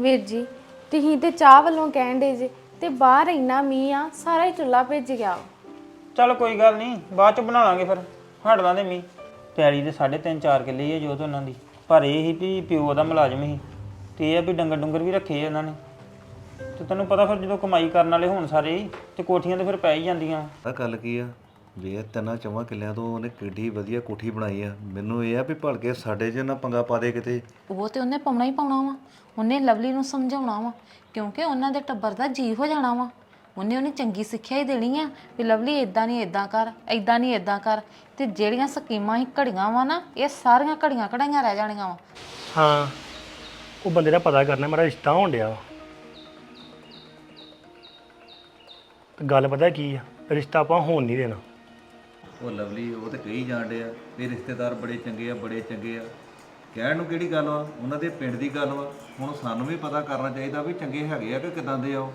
ਵੀਰ ਜੀ ਤੁਸੀਂ ਤੇ ਚਾਹ ਵੱਲੋਂ ਕਹਿਣ ਦੇ ਜੇ ਤੇ ਬਾਹਰ ਇੰਨਾ ਮੀਂਹ ਆ ਸਾਰਾ ਹੀ ਚੁੱਲਾ ਭਿੱਜ ਗਿਆ ਚੱਲ ਕੋਈ ਗੱਲ ਨਹੀਂ ਬਾਅਦ ਚ ਬਣਾ ਲਾਂਗੇ ਫਿਰ ਹਟ ਲਾਂਦੇ ਮੀ ਪੈਲੀ ਦੇ 3.5 4 ਕਿੱਲੇ ਹੀ ਆ ਜੋ ਉਹਨਾਂ ਦੀ ਪਰ ਇਹ ਹੀ ਵੀ ਪਿਓ ਦਾ ਮੁਲਾਜ਼ਮ ਸੀ ਤੇ ਇਹ ਆ ਵੀ ਡੰਗਰ ਡੁੰਗਰ ਵੀ ਰੱਖੇ ਆ ਇਹਨਾਂ ਨੇ। ਤੇ ਤੈਨੂੰ ਪਤਾ ਫਿਰ ਜਦੋਂ ਕਮਾਈ ਕਰਨ ਵਾਲੇ ਹੋਣ ਸਾਰੇ ਹੀ, ਤੇ ਕੋਠੀਆਂ ਤੇ ਫਿਰ ਪੈ ਹੀ ਜਾਂਦੀਆਂ। ਆ ਗੱਲ ਕੀ ਆ? ਵੀ ਇਹ ਤਿੰਨਾਂ ਚੌਵਾਂ ਕਿੱਲਿਆਂ ਤੋਂ ਉਹਨੇ ਕਿੱਡੀ ਵਧੀਆ ਕੋਠੀ ਬਣਾਈ ਆ। ਮੈਨੂੰ ਇਹ ਆ ਵੀ ਭਲ ਕੇ ਸਾਡੇ 'ਚ ਨਾ ਪੰਗਾ ਪਾ ਦੇ ਕਿਤੇ। ਉਹ ਤੇ ਉਹਨੇ ਪਾਉਣਾ ਹੀ ਪਾਉਣਾ ਵਾ। ਉਹਨੇ ਲਵਲੀ ਨੂੰ ਸਮਝਾਉਣਾ ਵਾ ਕਿਉਂਕਿ ਉਹਨਾਂ ਦੇ ਟੱਬਰ ਦਾ ਜੀ ਹੋ ਜਾਣਾ ਵਾ। ਉਹਨੇ ਉਹਨੇ ਚੰਗੀ ਸਿੱਖਿਆ ਹੀ ਦੇਣੀ ਆ ਵੀ ਲਵਲੀ ਇਦਾਂ ਨਹੀਂ ਇਦਾਂ ਕਰ ਇਦਾਂ ਨਹੀਂ ਇਦਾਂ ਕਰ। ਤੇ ਜਿਹੜੀਆਂ ਸਕੀਮਾਂ ਹੀ ਘੜੀਆਂ ਵਾ ਨਾ ਇਹ ਸਾਰੀਆਂ ਘੜੀਆਂ ਘੜਾਈਆਂ ਰਹਿ ਜਾਣੀਆਂ ਵਾ। ਹਾਂ ਉਹ ਬੰਦੇ ਦਾ ਪਤਾ ਕਰਨਾ ਮੇਰਾ ਰਿਸ਼ਤਾ ਹੋਣ ਡਿਆ ਵਾ। ਤੇ ਗੱਲ ਪਤਾ ਕੀ ਆ ਰਿਸ਼ਤਾ ਆਪਾਂ ਹੋਣ ਨਹੀਂ ਦੇਣਾ। ਉਹ ਲਵਲੀ, ਉਹ ਤੇ ਕਹੀ ਜਾਂਦੇ ਆ ਵੀ ਰਿਸ਼ਤੇਦਾਰ ਬੜੇ ਚੰਗੇ ਆ, ਬੜੇ ਚੰਗੇ ਆ। ਕਹਿਣ ਨੂੰ ਕਿਹੜੀ ਗੱਲ ਵਾ? ਉਹਨਾਂ ਦੇ ਪਿੰਡ ਦੀ ਗੱਲ ਵਾ। ਹੁਣ ਸਾਨੂੰ ਵੀ ਪਤਾ ਕਰਨਾ ਚਾਹੀਦਾ ਵੀ ਚੰਗੇ ਹੈਗੇ ਆ ਕਿ ਕਿਦਾਂ ਦੇ ਆ ਉਹ।